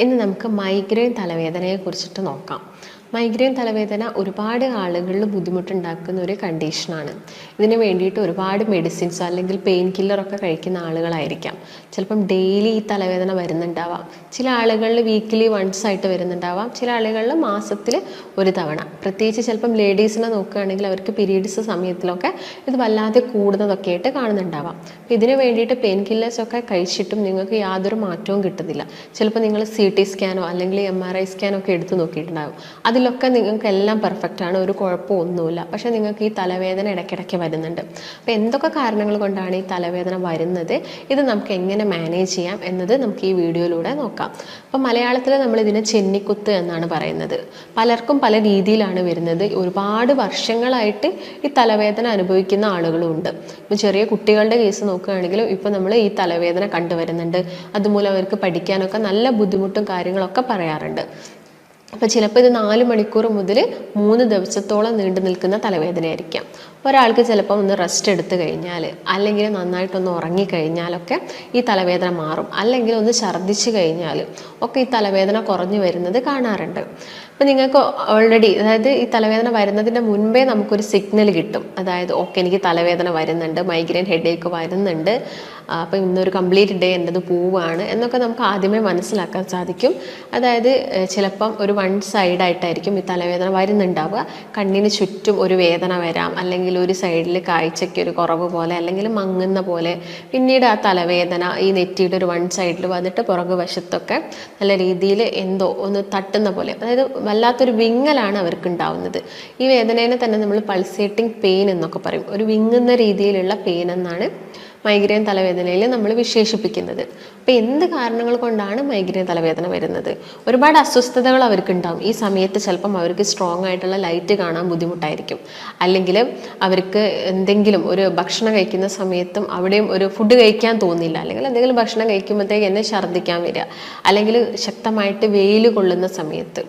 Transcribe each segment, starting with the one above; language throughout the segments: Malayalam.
ഇന്ന് നമുക്ക് മൈഗ്രെയിൻ തലവേദനയെ കുറിച്ചിട്ട് നോക്കാം. മൈഗ്രെയിൻ തലവേദന ഒരുപാട് ആളുകളിൽ ബുദ്ധിമുട്ടുണ്ടാക്കുന്ന ഒരു കണ്ടീഷനാണ് ഇതിന് വേണ്ടിയിട്ട് ഒരുപാട് മെഡിസിൻസ് അല്ലെങ്കിൽ പെയിൻ കില്ലറൊക്കെ കഴിക്കുന്ന ആളുകളായിരിക്കാം. ചിലപ്പം ഡെയിലി ഈ തലവേദന വരുന്നുണ്ടാവാം. ചില ആളുകളിൽ വീക്കിലി വൺസ് ആയിട്ട് വരുന്നുണ്ടാവാം. ചില ആളുകളിൽ മാസത്തിൽ ഒരു തവണ. പ്രത്യേകിച്ച് ചിലപ്പം ലേഡീസിനെ നോക്കുകയാണെങ്കിൽ അവർക്ക് പീരീഡ്സ് സമയത്തിലൊക്കെ ഇത് വല്ലാതെ കൂടുന്നതൊക്കെ ആയിട്ട് കാണുന്നുണ്ടാവാം. അപ്പോൾ ഇതിന് വേണ്ടിയിട്ട് പെയിൻ കില്ലേഴ്സ് ഒക്കെ കഴിച്ചിട്ടും നിങ്ങൾക്ക് യാതൊരു മാറ്റവും കിട്ടുന്നില്ല. ചിലപ്പോൾ നിങ്ങൾ സി ടി സ്കാനോ അല്ലെങ്കിൽ എം ആർ ഐ സ്കാനോ ഒക്കെ എടുത്ത് നോക്കിയിട്ടുണ്ടാകും അതിലൊക്കെ നിങ്ങൾക്ക് എല്ലാം പെർഫെക്റ്റ് ആണ് ഒരു കുഴപ്പമൊന്നുമില്ല. പക്ഷേ നിങ്ങൾക്ക് ഈ തലവേദന ഇടയ്ക്കിടയ്ക്ക് വരുന്നുണ്ട്. അപ്പോൾ എന്തൊക്കെ കാരണങ്ങൾ കൊണ്ടാണ് ഈ തലവേദന വരുന്നത്? ഇത് നമുക്ക് എങ്ങനെ മാനേജ് ചെയ്യാം എന്നത് നമുക്ക് ഈ വീഡിയോയിലൂടെ നോക്കാം. അപ്പോൾ മലയാളത്തിൽ നമ്മൾ ഇതിനെ ചെന്നിക്കുത്ത് എന്നാണ് പറയുന്നത്. പലർക്കും പല രീതിയിലാണ് വരുന്നത്. ഒരുപാട് വർഷങ്ങളായിട്ട് ഈ തലവേദന അനുഭവിക്കുന്ന ആളുകളും ഉണ്ട് ഇപ്പം ചെറിയ കുട്ടികളുടെ കേസ് നോക്കുകയാണെങ്കിലും ഇപ്പോൾ നമ്മൾ ഈ തലവേദന കണ്ടുവരുന്നുണ്ട്. അതുമൂലം അവർക്ക് പഠിക്കാനൊക്കെ നല്ല ബുദ്ധിമുട്ടും കാര്യങ്ങളൊക്കെ പറയാറുണ്ട്. അപ്പോൾ ചിലപ്പോൾ ഇത് നാല് മണിക്കൂർ മുതൽ മൂന്ന് ദിവസത്തോളം നീണ്ടു നിൽക്കുന്ന തലവേദനയായിരിക്കാം. ഒരാൾക്ക് ചിലപ്പോൾ ഒന്ന് റെസ്റ്റ് എടുത്തു കഴിഞ്ഞാൽ അല്ലെങ്കിൽ നന്നായിട്ടൊന്ന് ഉറങ്ങിക്കഴിഞ്ഞാലൊക്കെ ഈ തലവേദന മാറും. അല്ലെങ്കിൽ ഒന്ന് ഛർദ്ദിച്ചു കഴിഞ്ഞാൽ ഒക്കെ ഈ തലവേദന കുറഞ്ഞു വരുന്നത് കാണാറുണ്ട്. അപ്പം നിങ്ങൾക്ക് ഓൾറെഡി അതായത് ഈ തലവേദന വരുന്നതിന്റെ മുൻപേ നമുക്കൊരു സിഗ്നൽ കിട്ടും. അതായത് ഓക്കെ എനിക്ക് തലവേദന വരുന്നുണ്ട് മൈഗ്രെയിൻ ഹെഡേക്ക് വരുന്നുണ്ട്. അപ്പം ഇന്നൊരു കംപ്ലീറ്റ് ഡേ എന്റെത് പോവുകയാണ് എന്നൊക്കെ നമുക്ക് ആദ്യമേ മനസ്സിലാക്കാൻ സാധിക്കും. അതായത് ചിലപ്പം ഒരു വൺ സൈഡായിട്ടായിരിക്കും ഈ തലവേദന വരുന്നുണ്ടാവുക. കണ്ണിന് ചുറ്റും ഒരു വേദന വരാം. അല്ലെങ്കിൽ ഒരു സൈഡിൽ കാഴ്ചയ്ക്ക് ഒരു കുറവ് പോലെ അല്ലെങ്കിൽ മങ്ങുന്ന പോലെ പിന്നീട് ആ തലവേദന ഈ നെറ്റിയുടെ ഒരു വൺ സൈഡിൽ വന്നിട്ട് പുറകു വശത്തൊക്കെ നല്ല രീതിയിൽ എന്തോ ഒന്ന് തട്ടുന്ന പോലെ. അതായത് വല്ലാത്തൊരു വിങ്ങലാണ് അവർക്ക് ഉണ്ടാവുന്നത് ഈ വേദനേനെ തന്നെ നമ്മൾ പൾസേറ്റിംഗ് പെയിൻ എന്നൊക്കെ പറയും. ഒരു വിങ്ങുന്ന രീതിയിലുള്ള പെയിൻ എന്നാണ് മൈഗ്രെയിൻ തലവേദനയിൽ നമ്മൾ വിശേഷിപ്പിക്കുന്നത്. അപ്പോൾ എന്ത് കാരണങ്ങൾ കൊണ്ടാണ് മൈഗ്രെയിൻ തലവേദന വരുന്നത്? ഒരുപാട് അസ്വസ്ഥതകൾ അവർക്ക് ഉണ്ടാവും ഈ സമയത്ത് ചിലപ്പം അവർക്ക് സ്ട്രോങ് ആയിട്ടുള്ള ലൈറ്റ് കാണാൻ ബുദ്ധിമുട്ടായിരിക്കും. അല്ലെങ്കിൽ അവർക്ക് എന്തെങ്കിലും ഒരു ഭക്ഷണം കഴിക്കുന്ന സമയത്തും അവിടെയും ഒരു ഫുഡ് കഴിക്കാൻ തോന്നില്ല. അല്ലെങ്കിൽ എന്തെങ്കിലും ഭക്ഷണം കഴിക്കുമ്പോഴത്തേക്ക് എന്നെ ഛർദ്ദിക്കാൻ വരിക. അല്ലെങ്കിൽ ശക്തമായിട്ട് വെയിൽ കൊള്ളുന്ന സമയത്ത്.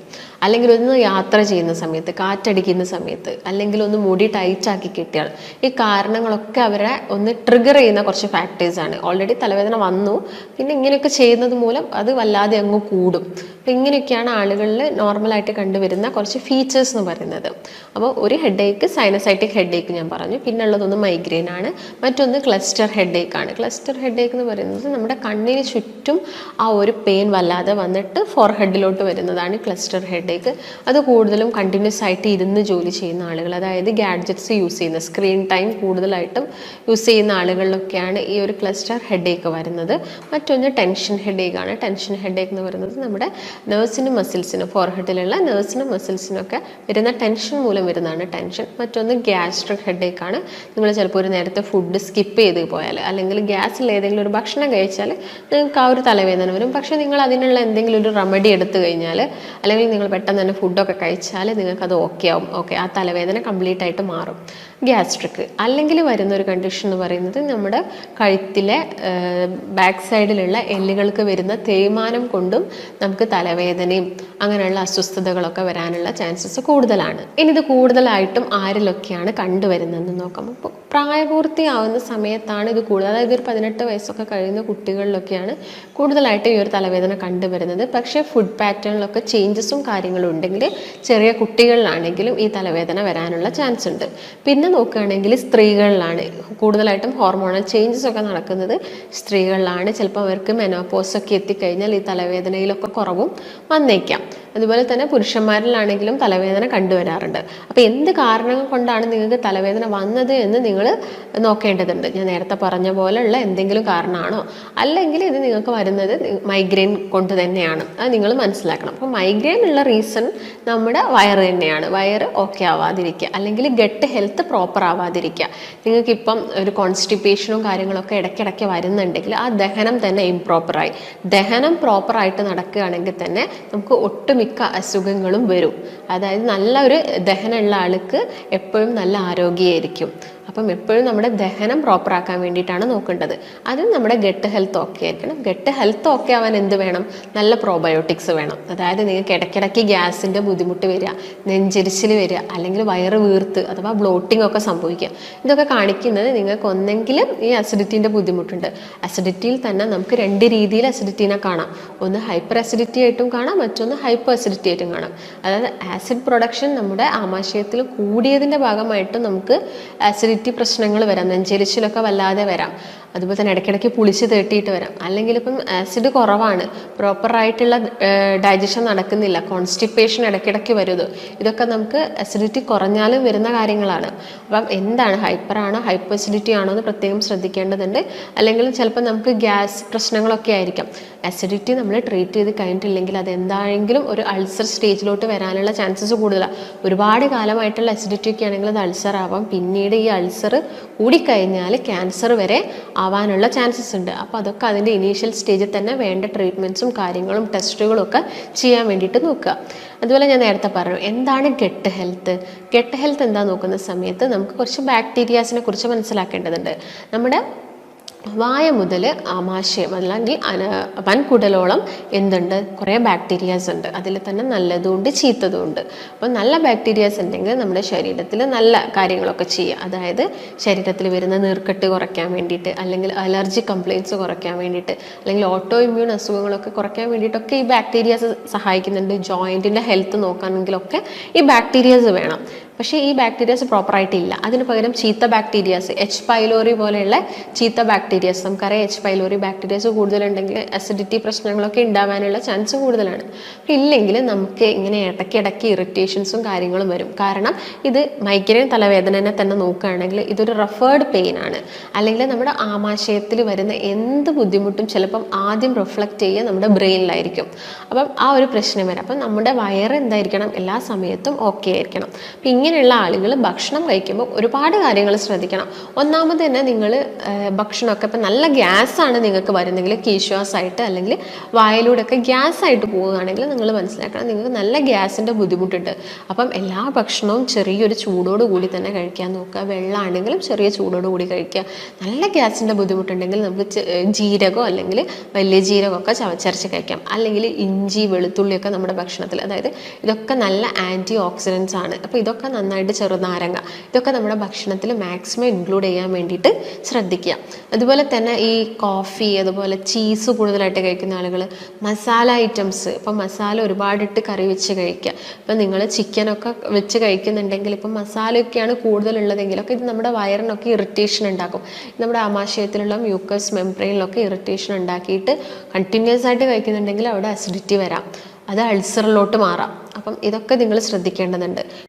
അല്ലെങ്കിൽ ഒന്ന് യാത്ര ചെയ്യുന്ന സമയത്ത് കാറ്റടിക്കുന്ന സമയത്ത് അല്ലെങ്കിൽ ഒന്ന് മുടി ടൈറ്റാക്കി കിട്ടിയാൽ ഈ കാരണങ്ങളൊക്കെ അവരെ ഒന്ന് ട്രിഗർ ചെയ്യുന്ന കുറച്ച് ഫാക്ടേഴ്സാണ് ഓൾറെഡി തലവേദന വന്നു. പിന്നെ ഇങ്ങനെയൊക്കെ ചെയ്യുന്നത് മൂലം അത് വല്ലാതെ അങ്ങ് കൂടും. അപ്പം ഇങ്ങനെയൊക്കെയാണ് ആളുകളിൽ നോർമലായിട്ട് കണ്ടുവരുന്ന കുറച്ച് ഫീച്ചേഴ്സ് എന്ന് പറയുന്നത്. അപ്പോൾ ഒരു ഹെഡേക്ക് സൈനസൈറ്റിക് ഹെഡേക്ക് ഞാൻ പറഞ്ഞു. പിന്നെ ഉള്ളതൊന്ന് മൈഗ്രെയിൻ ആണ്. മറ്റൊന്ന് ക്ലസ്റ്റർ ഹെഡേക്ക് ആണ്. ക്ലസ്റ്റർ ഹെഡേക്ക് എന്ന് പറയുന്നത് നമ്മുടെ കണ്ണിന് ചുറ്റും ആ ഒരു പെയിൻ വല്ലാതെ വന്നിട്ട് ഫോർഹെഡിലോട്ട് വരുന്നതാണ് ക്ലസ്റ്റർ ഹെഡേക്ക് അത് കൂടുതലും കണ്ടിന്യൂസ് ആയിട്ട് ഇരുന്ന് ജോലി ചെയ്യുന്ന ആളുകൾ അതായത് ഗാഡ്ജറ്റ്സ് യൂസ് ചെയ്യുന്ന സ്ക്രീൻ ടൈം കൂടുതലായിട്ടും യൂസ് ചെയ്യുന്ന ആളുകളിലൊക്കെയാണ് ഈ ഒരു ക്ലസ്റ്റർ ഹെഡേക്ക് വരുന്നത്. മറ്റൊന്ന് ടെൻഷൻ ഹെഡേക്ക് ആണ്. ടെൻഷൻ ഹെഡേക്ക് എന്ന് പറയുന്നത് നമ്മുടെ നേഴ്സിനും മസിൽസിനും ഫോർഹെഡിലുള്ള നേഴ്സിനും മസിൽസിനൊക്കെ വരുന്ന ടെൻഷൻ മൂലം വരുന്നതാണ് ടെൻഷൻ മറ്റൊന്ന് ഗ്യാസ്ട്രിക് ആണ്. നിങ്ങൾ ചിലപ്പോൾ ഒരു നേരത്തെ ഫുഡ് സ്കിപ്പ് ചെയ്ത് പോയാൽ അല്ലെങ്കിൽ ഗ്യാസിൽ ഏതെങ്കിലും ഒരു ഭക്ഷണം കഴിച്ചാൽ നിങ്ങൾക്ക് ആ ഒരു തലവേദന വരും. പക്ഷേ നിങ്ങൾ അതിനുള്ള എന്തെങ്കിലും ഒരു റെമഡി എടുത്തു കഴിഞ്ഞാൽ അല്ലെങ്കിൽ നിങ്ങൾ പെട്ടെന്ന് തന്നെ ഫുഡൊക്കെ കഴിച്ചാൽ നിങ്ങൾക്കത് ഓക്കെ ആവും. ഓക്കെ ആ തലവേദന കംപ്ലീറ്റ് ആയിട്ട് മാറും. ഗ്യാസ്ട്രിക് അല്ലെങ്കിൽ വരുന്ന ഒരു കണ്ടീഷൻ എന്ന് പറയുന്നത് നമ്മുടെ കഴുത്തിലെ ബാക്ക് സൈഡിലുള്ള എല്ലുകൾക്ക് വരുന്ന തേയ്മാനം കൊണ്ടും നമുക്ക് തലവേദനയും അങ്ങനെയുള്ള അസ്വസ്ഥതകളൊക്കെ വരാനുള്ള ചാൻസസ് കൂടുതലാണ്. ഇനി ഇത് കൂടുതലായിട്ടും ആരിലൊക്കെയാണ് കണ്ടുവരുന്നതെന്ന് നോക്കാം. അപ്പോൾ പ്രായപൂർത്തിയാവുന്ന സമയത്താണ് ഇത് കൂടുതൽ അതായത് ഒരു പതിനെട്ട് വയസ്സൊക്കെ കഴിയുന്ന കുട്ടികളിലൊക്കെയാണ് കൂടുതലായിട്ട് ഈ ഒരു തലവേദന കണ്ടുവരുന്നത്. പക്ഷേ ഫുഡ് പാറ്റേണിലൊക്കെ ചേഞ്ചസും കാര്യങ്ങളും ഉണ്ടെങ്കിൽ ചെറിയ കുട്ടികളിലാണെങ്കിലും ഈ തലവേദന വരാനുള്ള ചാൻസ് ഉണ്ട്. പിന്നെ നോക്കുകയാണെങ്കിൽ സ്ത്രീകളിലാണ് കൂടുതലായിട്ടും ഹോർമോണൽ ചേഞ്ചസ് ഒക്കെ നടക്കുന്നത്. സ്ത്രീകളിലാണ് ചിലപ്പോൾ അവർക്ക് മെനോപോസ് ഒക്കെ എത്തിക്കഴിഞ്ഞാൽ ഈ തലവേദനയിലൊക്കെ കുറവും വന്നേക്കാം. അതുപോലെ തന്നെ പുരുഷന്മാരിലാണെങ്കിലും തലവേദന കണ്ടുവരാറുണ്ട്. അപ്പോൾ എന്ത് കാരണങ്ങൾ കൊണ്ടാണ് നിങ്ങൾക്ക് തലവേദന വന്നത് എന്ന് നിങ്ങൾ നോക്കേണ്ടതുണ്ട്. ഞാൻ നേരത്തെ പറഞ്ഞ പോലെയുള്ള എന്തെങ്കിലും കാരണമാണോ അല്ലെങ്കിൽ ഇത് നിങ്ങൾക്ക് വരുന്നത് മൈഗ്രെയിൻ കൊണ്ട് തന്നെയാണ്. അത് നിങ്ങൾ മനസ്സിലാക്കണം. അപ്പോൾ മൈഗ്രെയിൻ ഉള്ള റീസൺ നമ്മുടെ വയറ് തന്നെയാണ്. വയറ് ഓക്കെ ആവാതിരിക്കുക. അല്ലെങ്കിൽ ഗട്ട് ഹെൽത്ത് പ്രോപ്പർ ആവാതിരിക്കുക. നിങ്ങൾക്കിപ്പം ഒരു കോൺസ്റ്റിപ്പേഷനും കാര്യങ്ങളൊക്കെ ഇടയ്ക്കിടയ്ക്ക് വരുന്നുണ്ടെങ്കിൽ ആ ദഹനം തന്നെ ഇംപ്രോപ്പറായി ദഹനം പ്രോപ്പറായിട്ട് നടക്കുകയാണെങ്കിൽ തന്നെ നമുക്ക് ഒട്ടുമിക്ക അസുഖങ്ങളും വരും. അതായത് നല്ല ഒരു ദഹനമുള്ള ആൾക്ക് എപ്പോഴും നല്ല ആരോഗ്യമായിരിക്കും. അപ്പം എപ്പോഴും നമ്മുടെ ദഹനം പ്രോപ്പർ ആക്കാൻ വേണ്ടിയിട്ടാണ് നോക്കേണ്ടത്. അതിന് നമ്മുടെ ഗട്ട് ഹെൽത്ത് ഓക്കെ ആയിരിക്കണം. ഗട്ട് ഹെൽത്ത് ഓക്കെ ആവാൻ എന്ത് വേണം? നല്ല പ്രോബയോട്ടിക്സ് വേണം. അതായത് നിങ്ങൾക്ക് ഇടയ്ക്കിടയ്ക്ക് ഗ്യാസിന്റെ ബുദ്ധിമുട്ട് വരിക നെഞ്ചരിച്ചിൽ വരിക അല്ലെങ്കിൽ വയറ് വീർത്ത് അഥവാ ബ്ലോട്ടിംഗ് ഒക്കെ സംഭവിക്കുക. ഇതൊക്കെ കാണിക്കുന്നത് നിങ്ങൾക്ക് ഒന്നെങ്കിലും ഈ അസിഡിറ്റീന്റെ ബുദ്ധിമുട്ടുണ്ട്. അസിഡിറ്റിയിൽ തന്നെ നമുക്ക് രണ്ട് രീതിയിൽ അസിഡിറ്റീനെ കാണാം. ഒന്ന് ഹൈപ്പർ അസിഡിറ്റി ആയിട്ടും കാണാം മറ്റൊന്ന് ഹൈപ്പർ അസിഡിറ്റി ആയിട്ടും കാണാം. അതായത് ആസിഡ് പ്രൊഡക്ഷൻ നമ്മുടെ ആമാശയത്തിൽ കൂടിയതിന്റെ ഭാഗമായിട്ട് നമുക്ക് ആസിഡിറ്റി പ്രശ്നങ്ങൾ വരാം. നെഞ്ചെരിച്ചിലൊക്കെ വല്ലാതെ വരാം. അതുപോലെ തന്നെ ഇടയ്ക്കിടയ്ക്ക് പുളിച്ച് തേട്ടിയിട്ട് വരാം. അല്ലെങ്കിൽ ഇപ്പം ആസിഡ് കുറവാണ്. പ്രോപ്പറായിട്ടുള്ള ഡൈജഷൻ നടക്കുന്നില്ല. കോൺസ്റ്റിപ്പേഷൻ ഇടയ്ക്കിടയ്ക്ക് വരുത് ഇതൊക്കെ നമുക്ക് അസിഡിറ്റി കുറഞ്ഞാലും വരുന്ന കാര്യങ്ങളാണ്. അപ്പം എന്താണ് ഹൈപ്പറാണോ ഹൈപ്പർ അസിഡിറ്റി ആണോ എന്ന് പ്രത്യേകം ശ്രദ്ധിക്കേണ്ടതുണ്ട്. അല്ലെങ്കിൽ ചിലപ്പോൾ നമുക്ക് ഗ്യാസ് പ്രശ്നങ്ങളൊക്കെ ആയിരിക്കാം. അസിഡിറ്റി നമ്മൾ ട്രീറ്റ് ചെയ്ത് കഴിഞ്ഞിട്ടില്ലെങ്കിൽ അത് എന്താണെങ്കിലും ഒരു അൾസർ സ്റ്റേജിലോട്ട് വരാനുള്ള ചാൻസസ് കൂടുതലാണ് ഒരുപാട് കാലമായിട്ടുള്ള അസിഡിറ്റി ഒക്കെ ആണെങ്കിൽ അത് അൾസർ ആവാം. പിന്നീട് ഈ അൾസർ കൂടിക്കഴിഞ്ഞാൽ ക്യാൻസർ വരെ ആവാനുള്ള ചാൻസസ് ഉണ്ട്. അപ്പോൾ അതൊക്കെ അതിന്റെ ഇനീഷ്യൽ സ്റ്റേജിൽ തന്നെ വേണ്ട ട്രീറ്റ്മെന്റ്സും കാര്യങ്ങളും ടെസ്റ്റുകളും ഒക്കെ ചെയ്യാൻ വേണ്ടിയിട്ട് നോക്കുക. അതുപോലെ ഞാൻ നേരത്തെ പറഞ്ഞു എന്താണ് ഗട്ട് ഹെൽത്ത് ഗട്ട് ഹെൽത്ത് എന്താ നോക്കുന്ന സമയത്ത് നമുക്ക് കുറച്ച് ബാക്ടീരിയാസിനെ കുറിച്ച് മനസ്സിലാക്കേണ്ടതുണ്ട്. നമ്മുടെ വായ മുതൽ ആമാശയം അല്ലെങ്കിൽ വൻകുടലോളം എന്തുണ്ട്? കുറേ ബാക്ടീരിയാസ് ഉണ്ട്. അതിൽ തന്നെ നല്ലതുമുണ്ട് ചീത്തതുമുണ്ട് അപ്പോൾ നല്ല ബാക്ടീരിയാസ് ഉണ്ടെങ്കിൽ നമ്മുടെ ശരീരത്തിൽ നല്ല കാര്യങ്ങളൊക്കെ ചെയ്യുക. അതായത് ശരീരത്തിൽ വരുന്ന നീർക്കെട്ട് കുറയ്ക്കാൻ വേണ്ടിയിട്ട് അല്ലെങ്കിൽ അലർജി കംപ്ലയിൻസ് കുറയ്ക്കാൻ വേണ്ടിയിട്ട് അല്ലെങ്കിൽ ഓട്ടോ ഇമ്മ്യൂൺ അസുഖങ്ങളൊക്കെ കുറയ്ക്കാൻ വേണ്ടിയിട്ടൊക്കെ ഈ ബാക്ടീരിയാസ് സഹായിക്കുന്നുണ്ട്. ജോയിന്റിന്റെ ഹെൽത്ത് നോക്കാനെങ്കിലൊക്കെ ഈ ബാക്ടീരിയാസ് വേണം. പക്ഷേ ഈ ബാക്ടീരിയാസ് പ്രോപ്പറായിട്ടില്ല അതിന് പകരം ചീത്ത ബാക്ടീരിയാസ് എച്ച് പൈലോറി പോലെയുള്ള ചീത്ത ബാക്ടീരിയാസ് നമുക്കറിയാം എച്ച് പൈലോറി ബാക്ടീരിയാസ് കൂടുതലുണ്ടെങ്കിൽ അസിഡിറ്റി പ്രശ്നങ്ങളൊക്കെ ഉണ്ടാവാനുള്ള ചാൻസ് കൂടുതലാണ്. ഇല്ലെങ്കിൽ നമുക്ക് ഇങ്ങനെ ഇടയ്ക്കിടയ്ക്ക് ഇറിറ്റേഷൻസും കാര്യങ്ങളും വരും. കാരണം ഇത് മൈഗ്രെയിൻ തലവേദനനെ തന്നെ നോക്കുകയാണെങ്കിൽ ഇതൊരു റെഫേർഡ് പെയിൻ ആണ്. അല്ലെങ്കിൽ നമ്മുടെ ആമാശയത്തിൽ വരുന്ന എന്ത് ബുദ്ധിമുട്ടും ചിലപ്പം ആദ്യം റിഫ്ലക്റ്റ് ചെയ്യുക നമ്മുടെ ബ്രെയിനിലായിരിക്കും. അപ്പം ആ ഒരു പ്രശ്നം വരാം. അപ്പം നമ്മുടെ വയർ എന്തായിരിക്കണം? എല്ലാ സമയത്തും ഓക്കെ ആയിരിക്കണം. അപ്പം ഇങ്ങനെയുള്ള ആളുകൾ ഭക്ഷണം കഴിക്കുമ്പോൾ ഒരുപാട് കാര്യങ്ങൾ ശ്രദ്ധിക്കണം. ഒന്നാമത് തന്നെ നിങ്ങൾ ഭക്ഷണമൊക്കെ ഇപ്പം നല്ല ഗ്യാസാണ് നിങ്ങൾക്ക് വരുന്നെങ്കിൽ കീശ്വാസായിട്ട് അല്ലെങ്കിൽ വായലൂടെയൊക്കെ ഗ്യാസ് ആയിട്ട് പോവുകയാണെങ്കിൽ നിങ്ങൾ മനസ്സിലാക്കണം നിങ്ങൾക്ക് നല്ല ഗ്യാസിന്റെ ബുദ്ധിമുട്ടുണ്ട്. അപ്പം എല്ലാ ഭക്ഷണവും ചെറിയൊരു ചൂടോട് കൂടി തന്നെ കഴിക്കാൻ നോക്കുക. വെള്ളമാണെങ്കിലും ചെറിയ ചൂടോട് കൂടി കഴിക്കുക. നല്ല ഗ്യാസിന്റെ ബുദ്ധിമുട്ടുണ്ടെങ്കിൽ നമുക്ക് ജീരകോ അല്ലെങ്കിൽ വലിയ ജീരകമൊക്കെ ചവച്ചരച്ച് കഴിക്കാം. അല്ലെങ്കിൽ ഇഞ്ചി വെളുത്തുള്ളിയൊക്കെ നമ്മുടെ ഭക്ഷണത്തിൽ അതായത് ഇതൊക്കെ നല്ല ആന്റി ഓക്സിഡൻസ് ആണ് അപ്പോൾ ഇതൊക്കെ നന്നായിട്ട് ചെറുനാരങ്ങ ഇതൊക്കെ നമ്മുടെ ഭക്ഷണത്തിൽ മാക്സിമം ഇൻക്ലൂഡ് ചെയ്യാൻ വേണ്ടിയിട്ട് ശ്രദ്ധിക്കുക. അതുപോലെ തന്നെ ഈ കോഫി അതുപോലെ ചീസ് കൂടുതലായിട്ട് കഴിക്കുന്ന ആളുകൾ മസാല ഐറ്റംസ് ഇപ്പം മസാല ഒരുപാടിട്ട് കറി വെച്ച് കഴിക്കുക. ഇപ്പം നിങ്ങൾ ചിക്കനൊക്കെ വെച്ച് കഴിക്കുന്നുണ്ടെങ്കിൽ ഇപ്പം മസാലയൊക്കെയാണ് കൂടുതലുള്ളതെങ്കിലൊക്കെ ഇത് നമ്മുടെ വയറിനൊക്കെ ഇറിറ്റേഷൻ ഉണ്ടാക്കും. നമ്മുടെ ആമാശയത്തിലുള്ള മ്യൂക്കസ് മെംബ്രെയിനിലൊക്കെ ഇറിറ്റേഷൻ ഉണ്ടാക്കിയിട്ട് കണ്ടിന്യൂസ് ആയിട്ട് കഴിക്കുന്നുണ്ടെങ്കിൽ അവിടെ അസിഡിറ്റി വരാം. അത് അൾസറിലോട്ട് മാറാം. അപ്പം ഇതൊക്കെ നിങ്ങൾ ശ്രദ്ധിക്കേണ്ടതുണ്ട്.